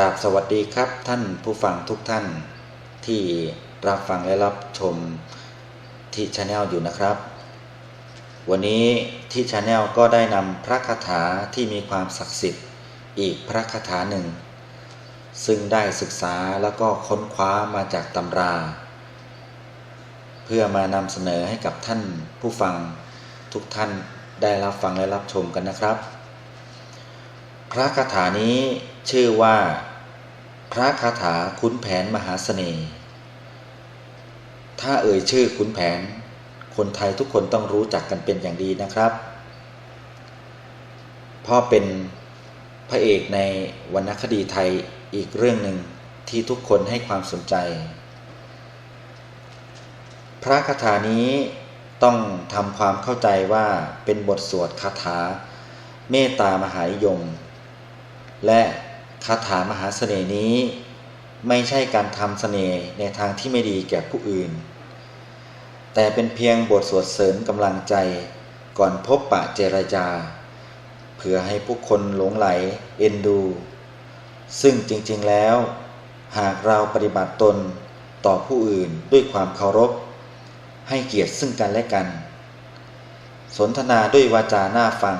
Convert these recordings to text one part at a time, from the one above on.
รับสวัสดีครับท่านผู้ฟังทุกท่านที่รับฟังและรับชมที่ชาแนลอยู่นะครับ วันนี้ที่ชาแนลก็ได้นำพระคาถาที่มีความศักดิ์สิทธิ์อีกพระคาถาหนึ่ง ซึ่งได้ศึกษาแล้วก็ค้นคว้ามาจากตำรา เพื่อมานำเสนอให้กับท่านผู้ฟังทุกท่านได้รับฟังและรับชมกันนะครับ พระคาถานี้ ชื่อว่า พระคาถาขุนแผนมหาเสน่ห์ ถ้าเอ่ยชื่อขุนแผน คนไทยทุกคนต้องรู้จักกันเป็นอย่างดีนะครับเพราะเป็นพระเอกในวรรณคดีไทยอีกเรื่องหนึ่งที่ทุกคนให้ความสนใจ พระคาถานี้ต้องทำความเข้าใจว่าเป็นบทสวดคาถาเมตตามหายม และ คาถามหาเสน่ห์นี้ ไม่ใช่การทำเสน่ห์ในทางที่ไม่ดีแก่ผู้อื่น แต่เป็นเพียงบทสวดเสริมกำลังใจก่อนพบปะเจรจา เพื่อให้ผู้คนหลงไหลเอ็นดู ซึ่งจริงๆแล้ว หากเราปฏิบัติตนต่อผู้อื่นด้วยความเคารพ ให้เกียรติซึ่งกันและกัน สนทนาด้วยวาจาหน้าฟัง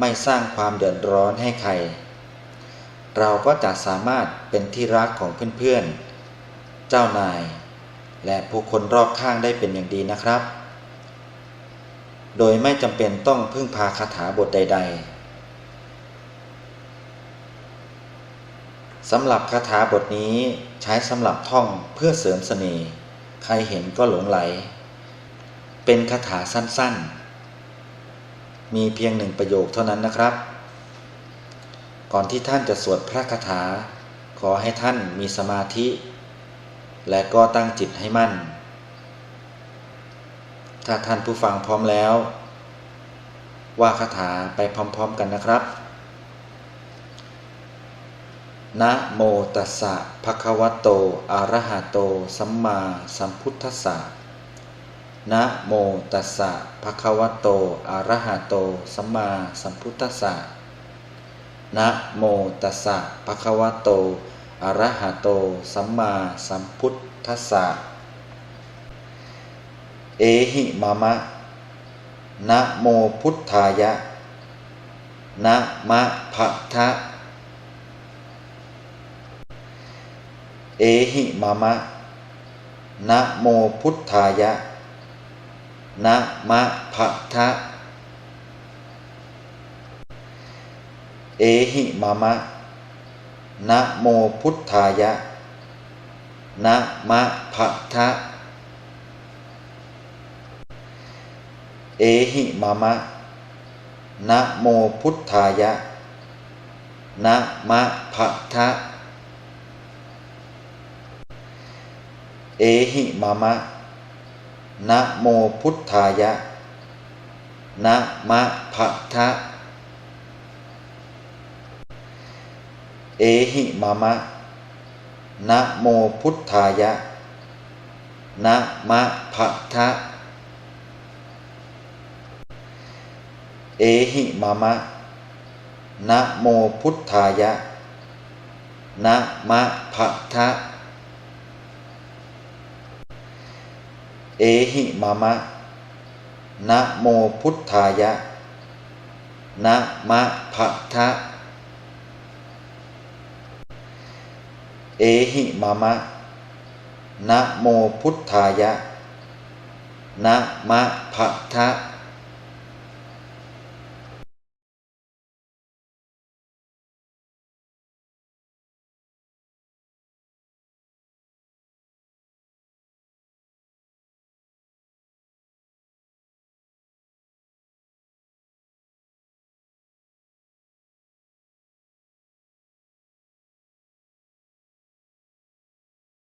ไม่สร้างความเดือดร้อนให้ใคร เราก็จะสามารถเป็นที่รักของเพื่อนๆ เจ้านาย และผู้คนรอบข้างได้เป็นอย่างดีนะครับ โดยไม่จำเป็นต้องพึ่งพาคาถาบทใด ๆสำหรับคาถาบทนี้ใช้สำหรับท่องเพื่อเสริมเสน่ห์ใครเห็นก็หลงไหล เป็นคาถาสั้นๆ มีเพียงหนึ่งประโยคเท่านั้นนะครับ ก่อนที่ท่านจะสวดพระคาถา ขอให้ท่านมีสมาธิ และก็ตั้งจิตให้มั่น ถ้าท่านผู้ฟังพร้อมแล้ว ว่าคาถาไปพร้อมๆกันนะครับนะโมตัสสะภะคะวะโต อะระหะโต สัมมาสัมพุทธัสสะนะโมตัสสะภะคะวะโต อะระหะโต สัมมาสัมพุทธัสสะ นะโมตัสสะภะคะวะโต อะระหะโต สัมมาสัมพุทธัสสะ เอหิมามะ นะโมพุทธายะ นะมะภะทะ เอหิมามะ นะโมพุทธายะ นะมะภะทะ เอหิมามะ นะโมพุทธายะ นะมะภะทะ เอหิมามะ นะโมพุทธายะ นะมะภะทะ เอหิมามะ นะโมพุทธายะ นะมะภะทะ เอหิมามะ นะโมพุทธายะ นะมะภะทะ เอหิมามะ นะโมพุทธายะ นะมะภะทะ เอหิมามะ นะโมพุทธายะ นะมะภะทะ เอหิมามะ นะโมพุทธายะ นะมะภะทะ